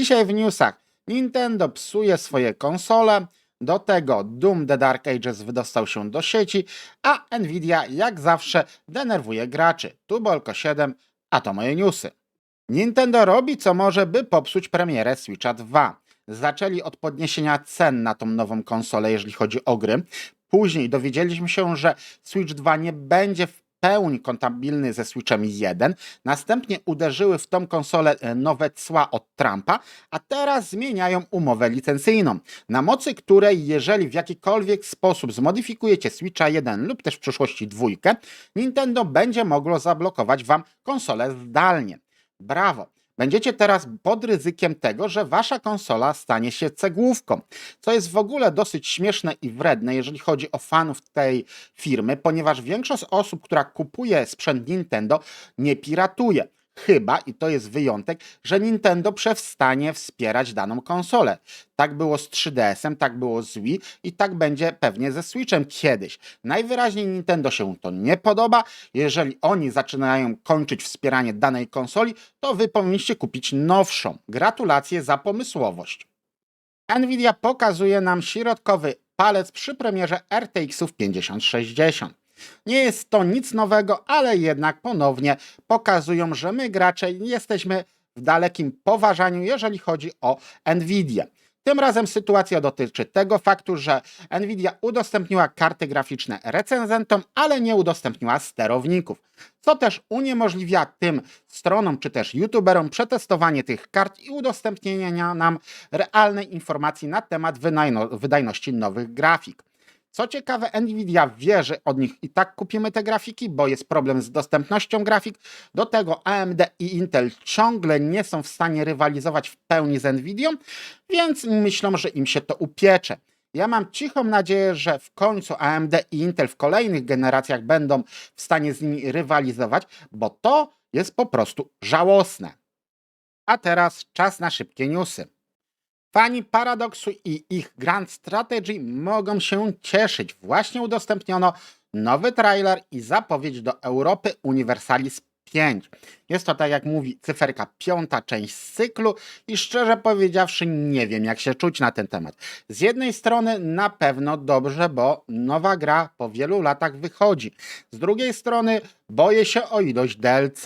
Dzisiaj w newsach Nintendo psuje swoje konsole, do tego Doom The Dark Ages wydostał się do sieci, a Nvidia jak zawsze denerwuje graczy. Tu Bolko 7, a to moje newsy. Nintendo robi co może, by popsuć premierę Switcha 2. Zaczęli od podniesienia cen na tą nową konsolę, jeżeli chodzi o gry. Później dowiedzieliśmy się, że Switch 2 nie będzie w pełni kompatybilny ze Switchem 1. Następnie uderzyły w tą konsolę e, nowe cła od Trumpa, a teraz zmieniają umowę licencyjną, na mocy której jeżeli w jakikolwiek sposób zmodyfikujecie Switcha 1 lub też w przyszłości dwójkę, Nintendo będzie mogło zablokować wam konsolę zdalnie. Brawo! Będziecie teraz pod ryzykiem tego, że wasza konsola stanie się cegłówką, co jest w ogóle dosyć śmieszne i wredne, jeżeli chodzi o fanów tej firmy, ponieważ większość osób, która kupuje sprzęt Nintendo, nie piratuje. Chyba, i to jest wyjątek, że Nintendo przestanie wspierać daną konsolę. Tak było z 3DS-em, tak było z Wii i tak będzie pewnie ze Switchem kiedyś. Najwyraźniej Nintendo się to nie podoba. Jeżeli oni zaczynają kończyć wspieranie danej konsoli, to wy powinniście kupić nowszą. Gratulacje za pomysłowość. Nvidia pokazuje nam środkowy palec przy premierze RTX-ów 5060. Nie jest to nic nowego, ale jednak ponownie pokazują, że my gracze jesteśmy w dalekim poważaniu, jeżeli chodzi o Nvidia. Tym razem sytuacja dotyczy tego faktu, że Nvidia udostępniła karty graficzne recenzentom, ale nie udostępniła sterowników, co też uniemożliwia tym stronom czy też youtuberom przetestowanie tych kart i udostępnienia nam realnej informacji na temat wydajności nowych grafik. Co ciekawe, Nvidia wie, że od nich i tak kupimy te grafiki, bo jest problem z dostępnością grafik. Do tego AMD i Intel ciągle nie są w stanie rywalizować w pełni z Nvidią, więc myślą, że im się to upiecze. Ja mam cichą nadzieję, że w końcu AMD i Intel w kolejnych generacjach będą w stanie z nimi rywalizować, bo to jest po prostu żałosne. A teraz czas na szybkie newsy. Fani Paradoxu i ich Grand Strategy mogą się cieszyć. Właśnie udostępniono nowy trailer i zapowiedź do Europy Universalis 5. Jest to, tak jak mówi, cyferka piąta część z cyklu i szczerze powiedziawszy nie wiem, jak się czuć na ten temat. Z jednej strony na pewno dobrze, bo nowa gra po wielu latach wychodzi. Z drugiej strony boję się o ilość DLC.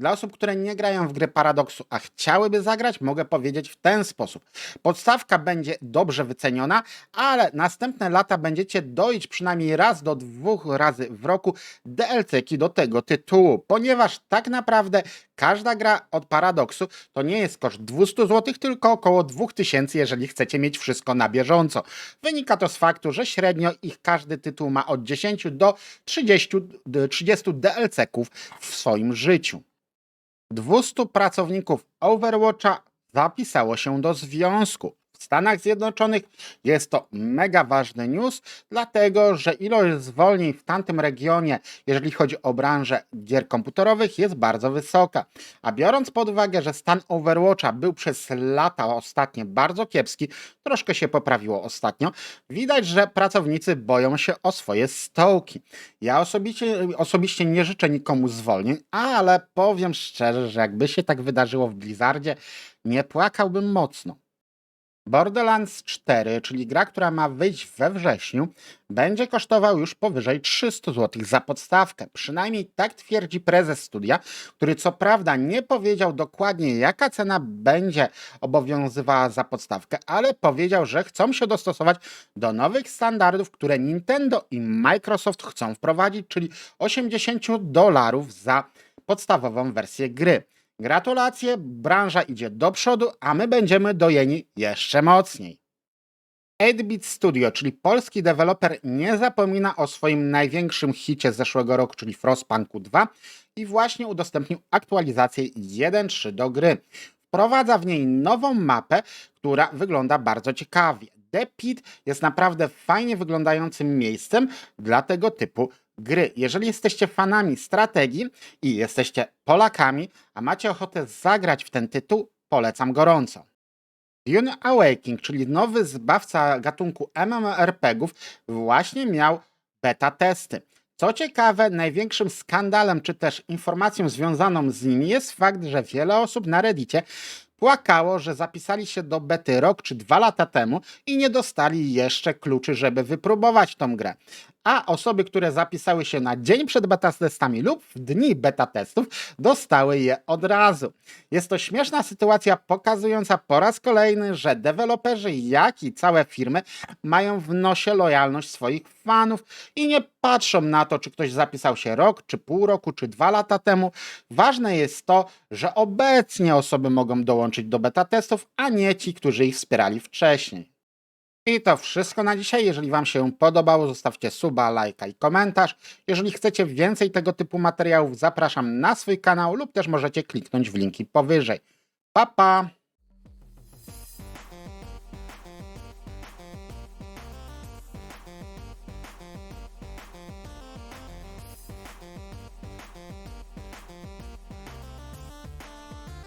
Dla osób, które nie grają w gry Paradoxu, a chciałyby zagrać, mogę powiedzieć w ten sposób. Podstawka będzie dobrze wyceniona, ale następne lata będziecie doić przynajmniej raz do dwóch razy w roku DLC-ki do tego tytułu, ponieważ tak naprawdę każda gra od Paradoxu to nie jest koszt 200 zł, tylko około 2000, jeżeli chcecie mieć wszystko na bieżąco. Wynika to z faktu, że średnio ich każdy tytuł ma od 10 do 30, 30 DLC-ków w swoim życiu. 200 pracowników Overwatcha zapisało się do związku. Stanach Zjednoczonych jest to mega ważny news, dlatego że ilość zwolnień w tamtym regionie, jeżeli chodzi o branżę gier komputerowych, jest bardzo wysoka. A biorąc pod uwagę, że stan Overwatcha był przez lata ostatnie bardzo kiepski, troszkę się poprawiło ostatnio, widać, że pracownicy boją się o swoje stołki. Ja osobiście, osobiście nie życzę nikomu zwolnień, ale powiem szczerze, że jakby się tak wydarzyło w Blizzardzie, nie płakałbym mocno. Borderlands 4, czyli gra, która ma wyjść we wrześniu, będzie kosztował już powyżej 300 zł za podstawkę. Przynajmniej tak twierdzi prezes studia, który co prawda nie powiedział dokładnie, jaka cena będzie obowiązywała za podstawkę, ale powiedział, że chcą się dostosować do nowych standardów, które Nintendo i Microsoft chcą wprowadzić, czyli 80 dolarów za podstawową wersję gry. Gratulacje, branża idzie do przodu, a my będziemy dojeni jeszcze mocniej. 8-Bit Studio, czyli polski deweloper, nie zapomina o swoim największym hicie z zeszłego roku, czyli Frostpunku 2 i właśnie udostępnił aktualizację 1.3 do gry. Wprowadza w niej nową mapę, która wygląda bardzo ciekawie. The Pit jest naprawdę fajnie wyglądającym miejscem dla tego typu gry. Jeżeli jesteście fanami strategii i jesteście Polakami, a macie ochotę zagrać w ten tytuł, polecam gorąco. Dune Awakening, czyli nowy zbawca gatunku MMORPGów, właśnie miał beta testy. Co ciekawe, największym skandalem czy też informacją związaną z nimi jest fakt, że wiele osób na Reddicie płakało, że zapisali się do bety rok czy dwa lata temu i nie dostali jeszcze kluczy, żeby wypróbować tą grę. A osoby, które zapisały się na dzień przed beta testami lub w dni beta testów, dostały je od razu. Jest to śmieszna sytuacja pokazująca po raz kolejny, że deweloperzy, jak i całe firmy mają w nosie lojalność swoich fanów i nie patrzą na to, czy ktoś zapisał się rok, czy pół roku, czy dwa lata temu. Ważne jest to, że obecnie osoby mogą dołączyć do beta testów, a nie ci, którzy ich wspierali wcześniej. I to wszystko na dzisiaj. Jeżeli Wam się podobało, zostawcie suba, lajka i komentarz. Jeżeli chcecie więcej tego typu materiałów, zapraszam na swój kanał lub też możecie kliknąć w linki powyżej. Pa, pa!